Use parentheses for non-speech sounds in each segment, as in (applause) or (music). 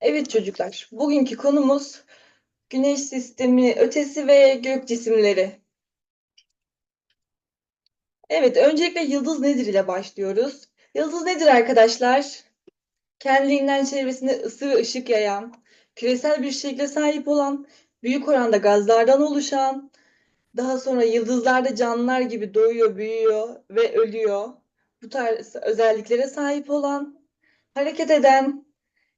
Evet çocuklar, bugünkü konumuz Güneş sistemi ötesi ve gök cisimleri. Evet, öncelikle yıldız nedir ile başlıyoruz. Yıldız nedir arkadaşlar? Kendiliğinden çevresinde ısı ve ışık yayan, küresel bir şekle sahip olan, büyük oranda gazlardan oluşan, daha sonra yıldızlarda canlılar gibi doğuyor, büyüyor ve ölüyor. Bu tarz özelliklere sahip olan, hareket eden,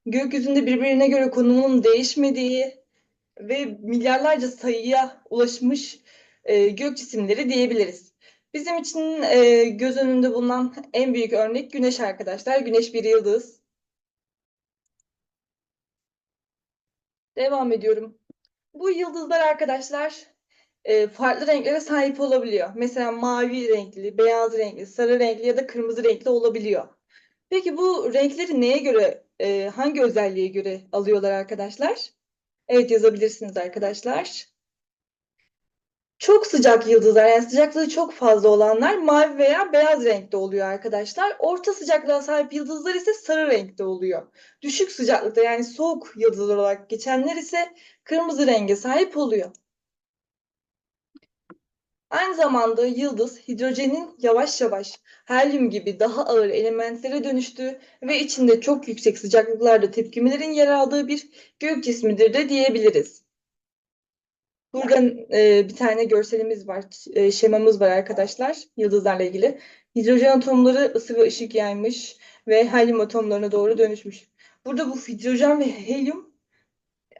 gökyüzünde birbirine göre konumunun değişmediği ve milyarlarca sayıya ulaşmış e, gök cisimleri diyebiliriz. Bizim için e, göz önünde bulunan en büyük örnek Güneş arkadaşlar. Güneş bir yıldız. Devam ediyorum. Bu yıldızlar arkadaşlar e, farklı renklere sahip olabiliyor. Mesela mavi renkli, beyaz renkli, sarı renkli ya da kırmızı renkli olabiliyor. Peki bu renkleri neye göre, e, hangi özelliğe göre alıyorlar arkadaşlar? Evet yazabilirsiniz arkadaşlar. Çok sıcak yıldızlar, yani sıcaklığı çok fazla olanlar mavi veya beyaz renkte oluyor arkadaşlar. Orta sıcaklığa sahip yıldızlar ise sarı renkte oluyor. Düşük sıcaklıkta yani soğuk yıldızlar olarak geçenler ise kırmızı renge sahip oluyor. Aynı zamanda yıldız hidrojenin yavaş yavaş helyum gibi daha ağır elementlere dönüştüğü ve içinde çok yüksek sıcaklıklarda tepkimelerin yer aldığı bir gök cismidir de diyebiliriz. Burada e, bir tane görselimiz var, e, şemamız var arkadaşlar yıldızlarla ilgili. Hidrojen atomları ısı ve ışık yaymış ve helyum atomlarına doğru dönüşmüş. Burada bu hidrojen ve helyum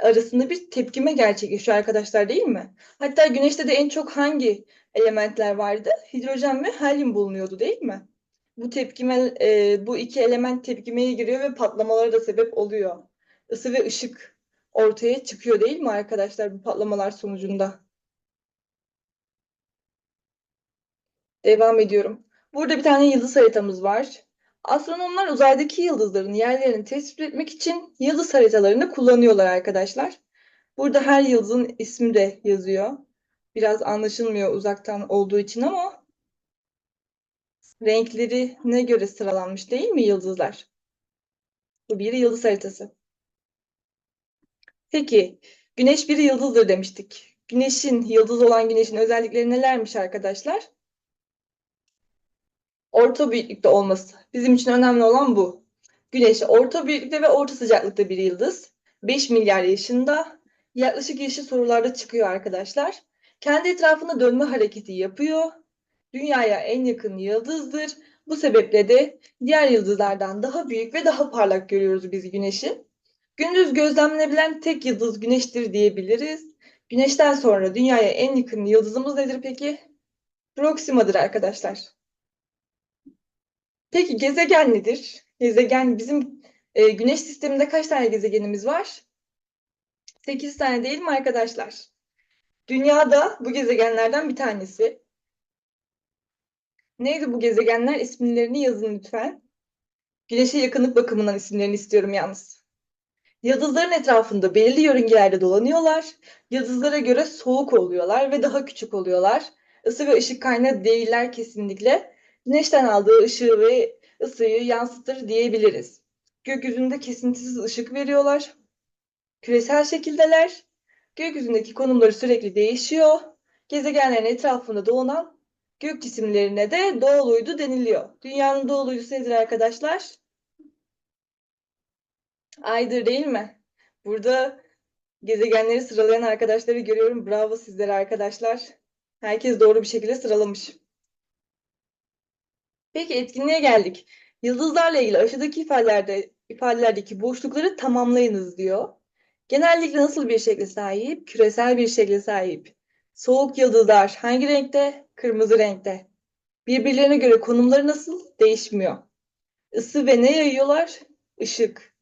arasında bir tepkime gerçekleşiyor arkadaşlar değil mi? Hatta Güneş'te de en çok hangi elementler vardı? Hidrojen ve helyum bulunuyordu değil mi? Bu tepkime, e, bu iki element tepkimeye giriyor ve patlamalara da sebep oluyor. Isı ve ışık ortaya çıkıyor değil mi arkadaşlar bu patlamalar sonucunda? Devam ediyorum. Burada bir tane yıldız haritamız var. Astronomlar uzaydaki yıldızların yerlerini tespit etmek için yıldız haritalarını kullanıyorlar arkadaşlar. Burada her yıldızın ismi de yazıyor. Biraz anlaşılmıyor uzaktan olduğu için ama renklerine göre sıralanmış değil mi yıldızlar? Bu bir yıldız haritası. Peki, Güneş bir yıldızdır demiştik. Güneşin, yıldız olan Güneşin özellikleri nelermiş arkadaşlar? Orta büyüklükte olması. Bizim için önemli olan bu. Güneş orta büyüklükte ve orta sıcaklıkta bir yıldız. 5 milyar yaşında. Yaklaşık yaşı sorularda çıkıyor arkadaşlar. Kendi etrafında dönme hareketi yapıyor. Dünyaya en yakın yıldızdır. Bu sebeple de diğer yıldızlardan daha büyük ve daha parlak görüyoruz biz Güneş'i. Gündüz gözlemlenebilen tek yıldız Güneş'tir diyebiliriz. Güneş'ten sonra dünyaya en yakın yıldızımız nedir peki? Proxima'dır arkadaşlar. Peki gezegen nedir? Gezegen bizim e, Güneş sisteminde kaç tane gezegenimiz var? 8 tane değil mi arkadaşlar? Dünya da bu gezegenlerden bir tanesi. Neydi bu gezegenler? İsimlerini yazın lütfen. Güneşe yakınlık bakımından isimlerini istiyorum yalnız. Yıldızların etrafında belirli yörüngelerde dolanıyorlar. Yıldızlara göre soğuk oluyorlar ve daha küçük oluyorlar. Isı ve ışık kaynağı değiller kesinlikle. Güneşten aldığı ışığı ve ısıyı yansıtır diyebiliriz. Gökyüzünde kesintisiz ışık veriyorlar. Küresel şekildeler. Gökyüzündeki konumları sürekli değişiyor. Gezegenlerin etrafında dolanan gök cisimlerine de doğal uydu deniliyor. Dünyanın doğal uydusu nedir arkadaşlar? Aydır değil mi? Burada gezegenleri sıralayan arkadaşları görüyorum. Bravo sizlere arkadaşlar. Herkes doğru bir şekilde sıralamış. Peki etkinliğe geldik. Yıldızlarla ilgili aşağıdaki ifadelerde, ifadelerdeki boşlukları tamamlayınız diyor. Genellikle nasıl bir şekle sahip? Küresel bir şekle sahip. Soğuk yıldızlar hangi renkte? Kırmızı renkte. Birbirlerine göre konumları nasıl? Değişmiyor. Isı ve ne yayıyorlar? Işık.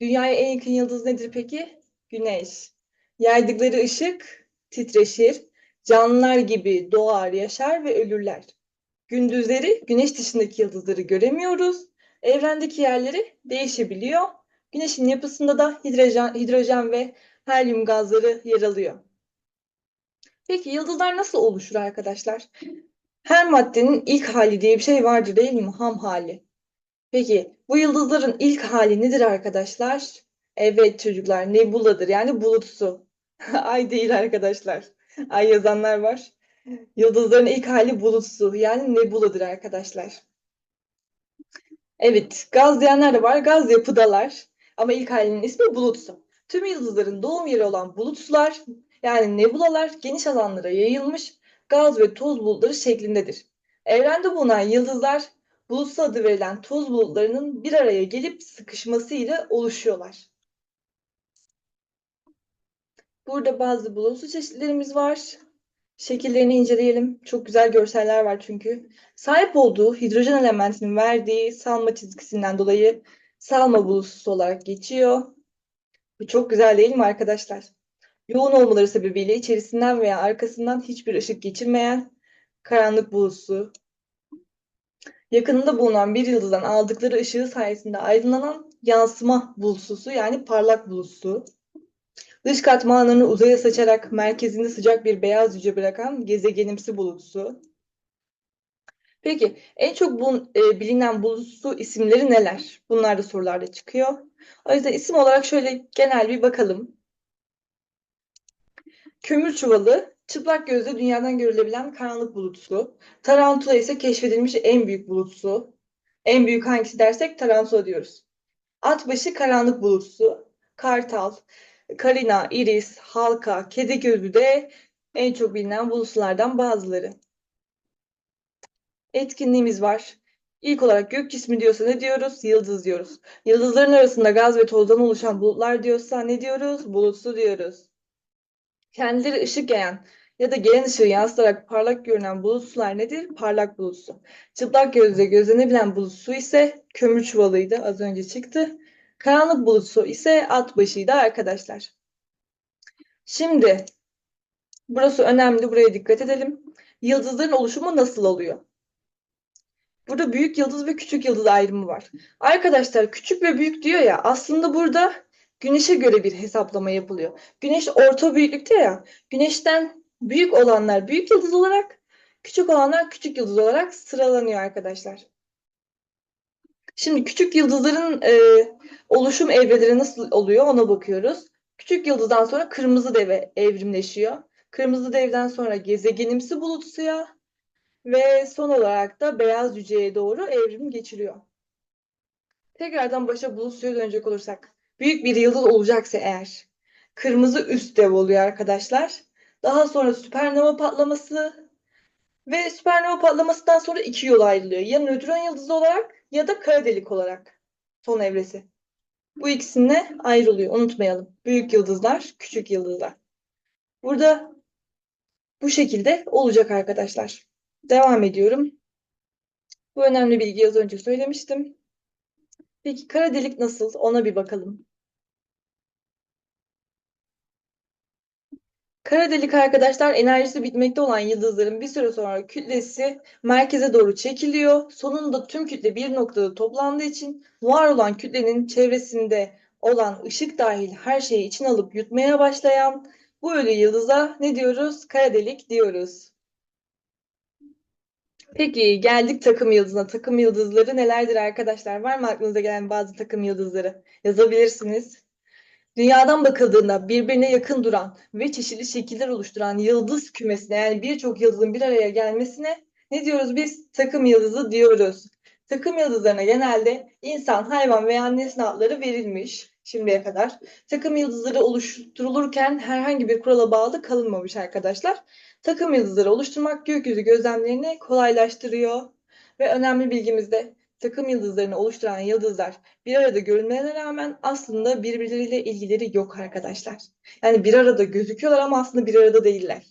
Dünyaya en yakın yıldız nedir peki? Güneş. Yaydıkları ışık titreşir. Canlılar gibi doğar, yaşar ve ölürler. Gündüzleri güneş dışındaki yıldızları göremiyoruz. Evrendeki yerleri değişebiliyor. Güneşin yapısında da hidrojen, hidrojen ve helyum gazları yer alıyor. Peki yıldızlar nasıl oluşur arkadaşlar? Her maddenin ilk hali diye bir şey vardır değil mi? Ham hali. Peki bu yıldızların ilk hali nedir arkadaşlar? Evet çocuklar, nebuladır yani bulutsu. (laughs) Ay değil arkadaşlar. Ay yazanlar var. (laughs) Yıldızların ilk hali bulutsu yani nebuladır arkadaşlar. Evet, gaz diyenler de var. Gaz yapıdalar. Ama ilk halinin ismi bulutsu. Tüm yıldızların doğum yeri olan bulutsular yani nebulalar geniş alanlara yayılmış gaz ve toz bulutları şeklindedir. Evrende bulunan yıldızlar bulutsu adı verilen toz bulutlarının bir araya gelip sıkışmasıyla oluşuyorlar. Burada bazı bulutsu çeşitlerimiz var. Şekillerini inceleyelim. Çok güzel görseller var çünkü. Sahip olduğu hidrojen elementinin verdiği salma çizgisinden dolayı salma bulutsusu olarak geçiyor. Bu çok güzel değil mi arkadaşlar? Yoğun olmaları sebebiyle içerisinden veya arkasından hiçbir ışık geçirmeyen karanlık bulutsu. Yakınında bulunan bir yıldızdan aldıkları ışığı sayesinde aydınlanan yansıma bulutsusu yani parlak bulutsu. Dış katmanlarını uzaya saçarak merkezinde sıcak bir beyaz yüce bırakan gezegenimsi bulutsu. Peki en çok bun, e, bilinen bulutsu isimleri neler? Bunlar da sorularda çıkıyor. O yüzden isim olarak şöyle genel bir bakalım. Kömür çuvalı, çıplak gözle dünyadan görülebilen karanlık bulutsu. Tarantula ise keşfedilmiş en büyük bulutsu. En büyük hangisi dersek tarantula diyoruz. Atbaşı karanlık bulutsu. Kartal, Karina, Iris, Halka, Kedi Gözü de en çok bilinen bulutlardan bazıları. Etkinliğimiz var. İlk olarak gök cismi diyorsa ne diyoruz? Yıldız diyoruz. Yıldızların arasında gaz ve tozdan oluşan bulutlar diyorsa ne diyoruz? Bulutsu diyoruz. Kendileri ışık yayan ya da gelen ışığı yansıtarak parlak görünen bulutsular nedir? Parlak bulutsu. Çıplak gözle gözlenebilen bulutsu ise kömür çuvalıydı. Az önce çıktı. Karanlık bulutsu ise at başıydı arkadaşlar. Şimdi burası önemli. Buraya dikkat edelim. Yıldızların oluşumu nasıl oluyor? Burada büyük yıldız ve küçük yıldız ayrımı var. Arkadaşlar küçük ve büyük diyor ya aslında burada güneşe göre bir hesaplama yapılıyor. Güneş orta büyüklükte ya. Güneşten büyük olanlar büyük yıldız olarak, küçük olanlar küçük yıldız olarak sıralanıyor arkadaşlar. Şimdi küçük yıldızların e, oluşum evreleri nasıl oluyor ona bakıyoruz. Küçük yıldızdan sonra kırmızı deve evrimleşiyor. Kırmızı devden sonra gezegenimsi bulut suya ve son olarak da beyaz cüceye doğru evrim geçiriyor. Tekrardan başa bulut suya dönecek olursak. Büyük bir yıldız olacaksa eğer kırmızı üst dev oluyor arkadaşlar. Daha sonra süpernova patlaması ve süpernova patlamasından sonra iki yol ayrılıyor. Ya nötron yıldızı olarak ya da kara delik olarak son evresi. Bu ikisine ayrılıyor. Unutmayalım. Büyük yıldızlar, küçük yıldızlar. Burada bu şekilde olacak arkadaşlar. Devam ediyorum. Bu önemli bilgiyi az önce söylemiştim. Peki kara delik nasıl? Ona bir bakalım. Kara delik arkadaşlar enerjisi bitmekte olan yıldızların bir süre sonra kütlesi merkeze doğru çekiliyor. Sonunda tüm kütle bir noktada toplandığı için var olan kütlenin çevresinde olan ışık dahil her şeyi için alıp yutmaya başlayan bu ölü yıldıza ne diyoruz? Kara delik diyoruz. Peki geldik takım yıldızına. Takım yıldızları nelerdir arkadaşlar? Var mı aklınıza gelen bazı takım yıldızları? Yazabilirsiniz. Dünyadan bakıldığında birbirine yakın duran ve çeşitli şekiller oluşturan yıldız kümesine yani birçok yıldızın bir araya gelmesine ne diyoruz biz? Takım yıldızı diyoruz. Takım yıldızlarına genelde insan, hayvan veya nesne adları verilmiş şimdiye kadar. Takım yıldızları oluşturulurken herhangi bir kurala bağlı kalınmamış arkadaşlar. Takım yıldızları oluşturmak gökyüzü gözlemlerini kolaylaştırıyor. Ve önemli bilgimiz de takım yıldızlarını oluşturan yıldızlar bir arada görünmelerine rağmen aslında birbirleriyle ilgileri yok arkadaşlar. Yani bir arada gözüküyorlar ama aslında bir arada değiller.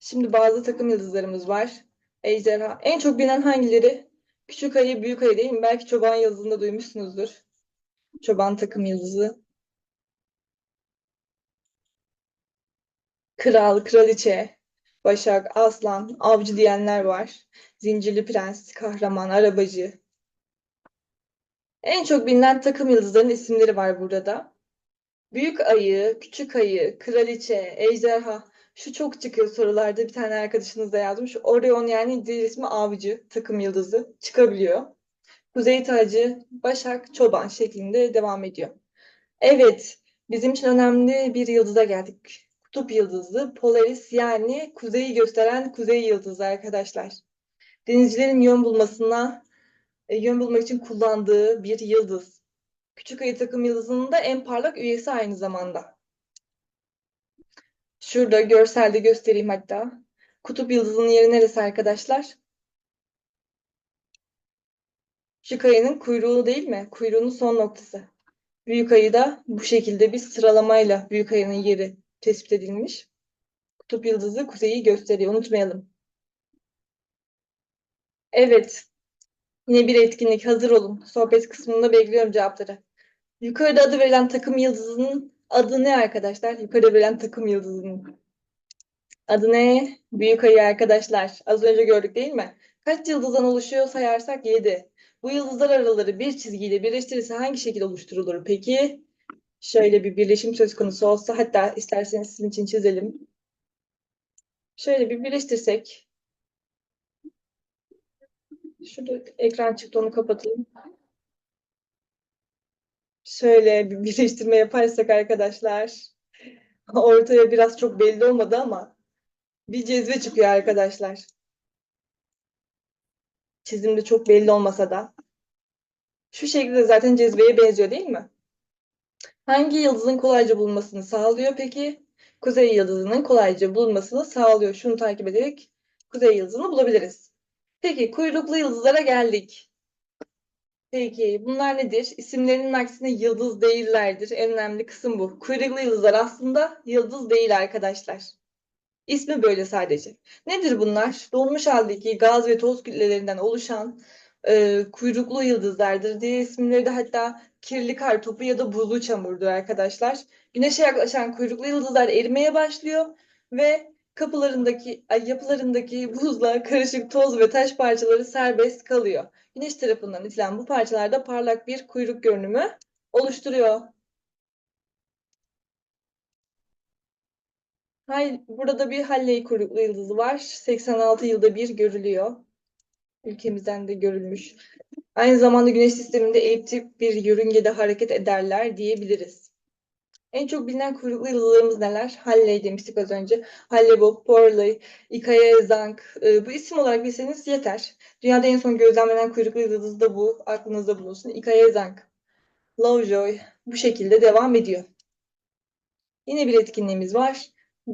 Şimdi bazı takım yıldızlarımız var. Ejderha. En çok bilinen hangileri? Küçük ayı, büyük ayı değil mi? Belki çoban yıldızında duymuşsunuzdur. Çoban takım yıldızı. Kral, kraliçe, başak, aslan, avcı diyenler var. Zincirli prens, kahraman, arabacı. En çok bilinen takım yıldızlarının isimleri var burada da. Büyük ayı, küçük ayı, kraliçe, ejderha. Şu çok çıkıyor sorularda. Bir tane arkadaşınız da yazmış. Orion yani diğer ismi avcı, takım yıldızı çıkabiliyor. Kuzey tacı, Başak, Çoban şeklinde devam ediyor. Evet, bizim için önemli bir yıldıza geldik. Kutup yıldızı, Polaris yani kuzeyi gösteren kuzey yıldızı arkadaşlar. Denizcilerin yön bulmasına, e, yön bulmak için kullandığı bir yıldız. Küçük ayı takım yıldızının da en parlak üyesi aynı zamanda. Şurada görselde göstereyim hatta. Kutup yıldızının yeri neresi arkadaşlar? Küçük ayının kuyruğu değil mi? Kuyruğunun son noktası. Büyük ayı da bu şekilde bir sıralamayla büyük ayının yeri tespit edilmiş. Kutup yıldızı kuzeyi gösteriyor. Unutmayalım. Evet. Yine bir etkinlik. Hazır olun. Sohbet kısmında bekliyorum cevapları. Yukarıda adı verilen takım yıldızının adı ne arkadaşlar? Yukarıda verilen takım yıldızının adı ne? Büyük ayı arkadaşlar. Az önce gördük değil mi? Kaç yıldızdan oluşuyor sayarsak 7. Bu yıldızlar araları bir çizgiyle birleştirirse hangi şekil oluşturulur peki? Şöyle bir birleşim söz konusu olsa hatta isterseniz sizin için çizelim. Şöyle bir birleştirsek. Şurada ekran çıktı onu kapatalım. Şöyle bir birleştirme yaparsak arkadaşlar. (laughs) Ortaya biraz çok belli olmadı ama bir cezve çıkıyor arkadaşlar. Çizimde çok belli olmasa da. Şu şekilde zaten cezveye benziyor değil mi? Hangi yıldızın kolayca bulunmasını sağlıyor peki? Kuzey yıldızının kolayca bulunmasını sağlıyor. Şunu takip ederek kuzey yıldızını bulabiliriz. Peki kuyruklu yıldızlara geldik. Peki bunlar nedir? İsimlerinin aksine yıldız değillerdir. En önemli kısım bu. Kuyruklu yıldızlar aslında yıldız değil arkadaşlar. İsmi böyle sadece. Nedir bunlar? Donmuş haldeki gaz ve toz kütlelerinden oluşan e, kuyruklu yıldızlardır. Diğer isimleri de hatta kirli kar topu ya da buzlu çamurdur arkadaşlar. Güneşe yaklaşan kuyruklu yıldızlar erimeye başlıyor ve kapılarındaki, ay, yapılarındaki buzla karışık toz ve taş parçaları serbest kalıyor. Güneş tarafından itilen bu parçalarda parlak bir kuyruk görünümü oluşturuyor. Hay, burada bir Halley kuyruklu yıldızı var. 86 yılda bir görülüyor. Ülkemizden de görülmüş. Aynı zamanda Güneş sisteminde eliptik bir yörüngede hareket ederler diyebiliriz. En çok bilinen kuyruklu yıldızlarımız neler? Halley demiştik az önce. Hale-Bopp, Pauli, Ikaia-Zhang. Ee, bu isim olarak bilseniz yeter. Dünyada en son gözlemlenen kuyruklu yıldız da bu. Aklınızda bulunsun. Ikaia-Zhang. Lovejoy. Bu şekilde devam ediyor. Yine bir etkinliğimiz var.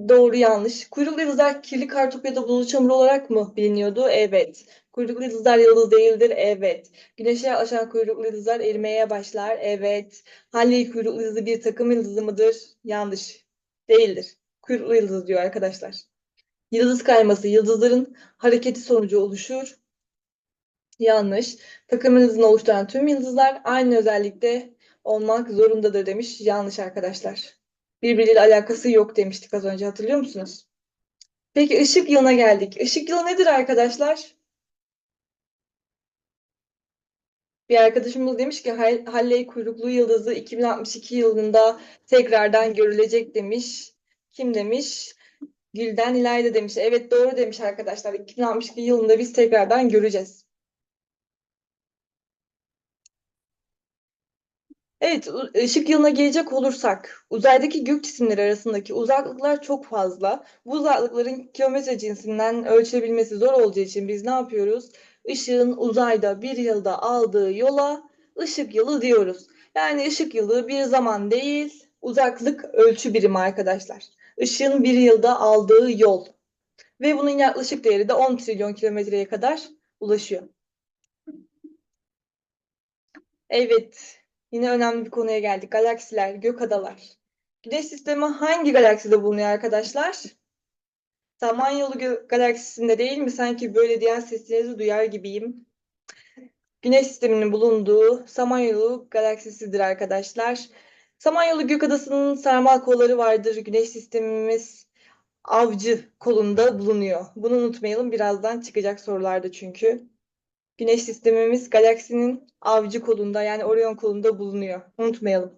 Doğru yanlış. Kuyruklu yıldızlar kirli kartopu ya da buzlu çamur olarak mı biliniyordu? Evet. Kuyruklu yıldızlar yıldız değildir. Evet. Güneşe yaklaşan kuyruklu yıldızlar erimeye başlar. Evet. Halley kuyruklu yıldızı bir takım yıldızı mıdır? Yanlış. Değildir. Kuyruklu yıldız diyor arkadaşlar. Yıldız kayması yıldızların hareketi sonucu oluşur. Yanlış. Takım yıldızını oluşturan tüm yıldızlar aynı özellikte olmak zorundadır demiş. Yanlış arkadaşlar. Birbiriyle alakası yok demiştik az önce hatırlıyor musunuz? Peki ışık yılına geldik. Işık yılı nedir arkadaşlar? Bir arkadaşımız demiş ki Hal- Halley kuyruklu yıldızı 2062 yılında tekrardan görülecek demiş. Kim demiş? Gülden İlayda demiş. Evet doğru demiş arkadaşlar. 2062 yılında biz tekrardan göreceğiz. Evet, ışık yılına gelecek olursak, uzaydaki gök cisimleri arasındaki uzaklıklar çok fazla. Bu uzaklıkların kilometre cinsinden ölçülebilmesi zor olacağı için biz ne yapıyoruz? Işığın uzayda bir yılda aldığı yola ışık yılı diyoruz. Yani ışık yılı bir zaman değil, uzaklık ölçü birimi arkadaşlar. Işığın bir yılda aldığı yol. Ve bunun yaklaşık değeri de 10 trilyon kilometreye kadar ulaşıyor. Evet. Yine önemli bir konuya geldik. Galaksiler, gök adalar. Güneş sistemi hangi galakside bulunuyor arkadaşlar? Samanyolu galaksisinde değil mi? Sanki böyle diyen seslerinizi duyar gibiyim. Güneş sisteminin bulunduğu Samanyolu galaksisidir arkadaşlar. Samanyolu gök adasının sarmal kolları vardır. Güneş sistemimiz avcı kolunda bulunuyor. Bunu unutmayalım. Birazdan çıkacak sorularda çünkü. Güneş sistemimiz galaksinin avcı kolunda yani Orion kolunda bulunuyor. Unutmayalım.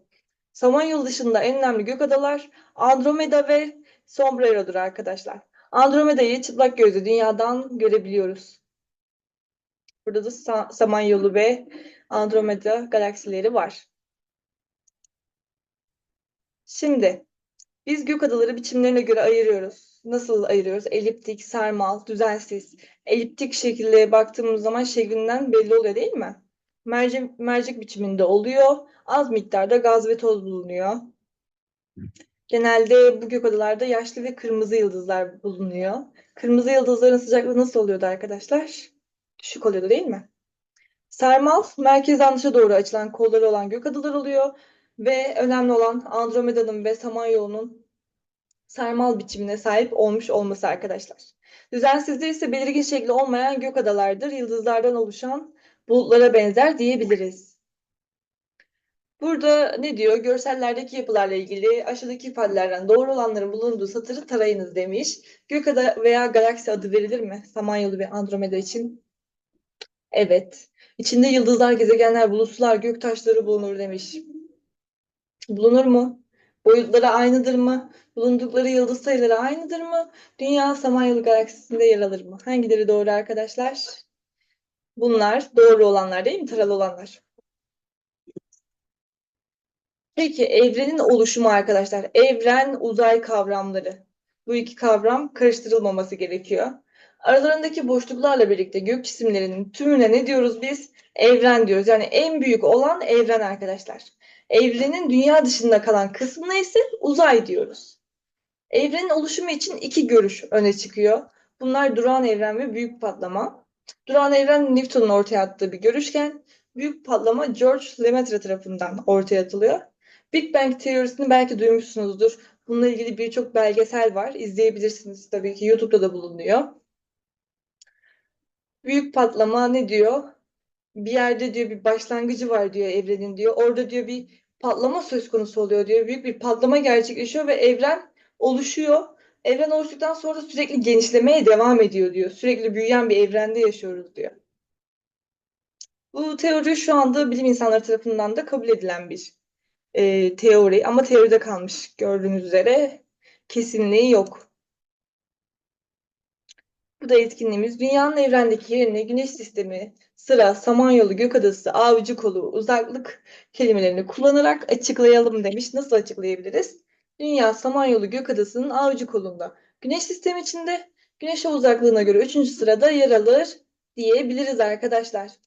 Samanyolu dışında en önemli gök adalar Andromeda ve Sombrero'dur arkadaşlar. Andromeda'yı çıplak gözle dünyadan görebiliyoruz. Burada da Sa- Samanyolu ve Andromeda galaksileri var. Şimdi biz gök adaları biçimlerine göre ayırıyoruz. Nasıl ayırıyoruz? Eliptik, sarmal, düzensiz. Eliptik şekilde baktığımız zaman şeklinden belli oluyor değil mi? Mercek, mercek biçiminde oluyor. Az miktarda gaz ve toz bulunuyor. Genelde bu gök adalarda yaşlı ve kırmızı yıldızlar bulunuyor. Kırmızı yıldızların sıcaklığı nasıl oluyordu arkadaşlar? Düşük oluyordu değil mi? Sarmal, merkezden dışa doğru açılan kolları olan gök adalar oluyor. Ve önemli olan Andromeda'nın ve Samanyolu'nun sarmal biçimine sahip olmuş olması arkadaşlar. Düzensizler ise belirgin şekli olmayan gök adalardır. Yıldızlardan oluşan bulutlara benzer diyebiliriz. Burada ne diyor? Görsellerdeki yapılarla ilgili aşağıdaki ifadelerden doğru olanların bulunduğu satırı tarayınız demiş. Gökada veya galaksi adı verilir mi? Samanyolu ve Andromeda için. Evet. İçinde yıldızlar, gezegenler, bulutlar, göktaşları bulunur demiş. Bulunur mu? Boyutları aynıdır mı? Bulundukları yıldız sayıları aynıdır mı? Dünya Samanyolu galaksisinde yer alır mı? Hangileri doğru arkadaşlar? Bunlar doğru olanlar değil mi? Taralı olanlar. Peki evrenin oluşumu arkadaşlar. Evren, uzay kavramları. Bu iki kavram karıştırılmaması gerekiyor. Aralarındaki boşluklarla birlikte gök cisimlerinin tümüne ne diyoruz biz? Evren diyoruz. Yani en büyük olan evren arkadaşlar. Evrenin dünya dışında kalan kısmına ise uzay diyoruz. Evrenin oluşumu için iki görüş öne çıkıyor. Bunlar duran evren ve büyük patlama. Duran evren Newton'un ortaya attığı bir görüşken büyük patlama George Lemaitre tarafından ortaya atılıyor. Big Bang teorisini belki duymuşsunuzdur. Bununla ilgili birçok belgesel var. İzleyebilirsiniz tabii ki. YouTube'da da bulunuyor. Büyük patlama ne diyor? Bir yerde diyor bir başlangıcı var diyor evrenin diyor. Orada diyor bir patlama söz konusu oluyor diyor. Büyük bir patlama gerçekleşiyor ve evren oluşuyor. Evren oluştuktan sonra sürekli genişlemeye devam ediyor diyor. Sürekli büyüyen bir evrende yaşıyoruz diyor. Bu teori şu anda bilim insanları tarafından da kabul edilen bir e, teori ama teoride kalmış gördüğünüz üzere kesinliği yok. Bu da etkinliğimiz dünyanın evrendeki yerini güneş sistemi, sıra, samanyolu, gökadası, avcı kolu, uzaklık kelimelerini kullanarak açıklayalım demiş. Nasıl açıklayabiliriz? Dünya samanyolu gökadasının avcı kolunda. Güneş sistemi içinde güneşe uzaklığına göre 3. sırada yer alır diyebiliriz arkadaşlar.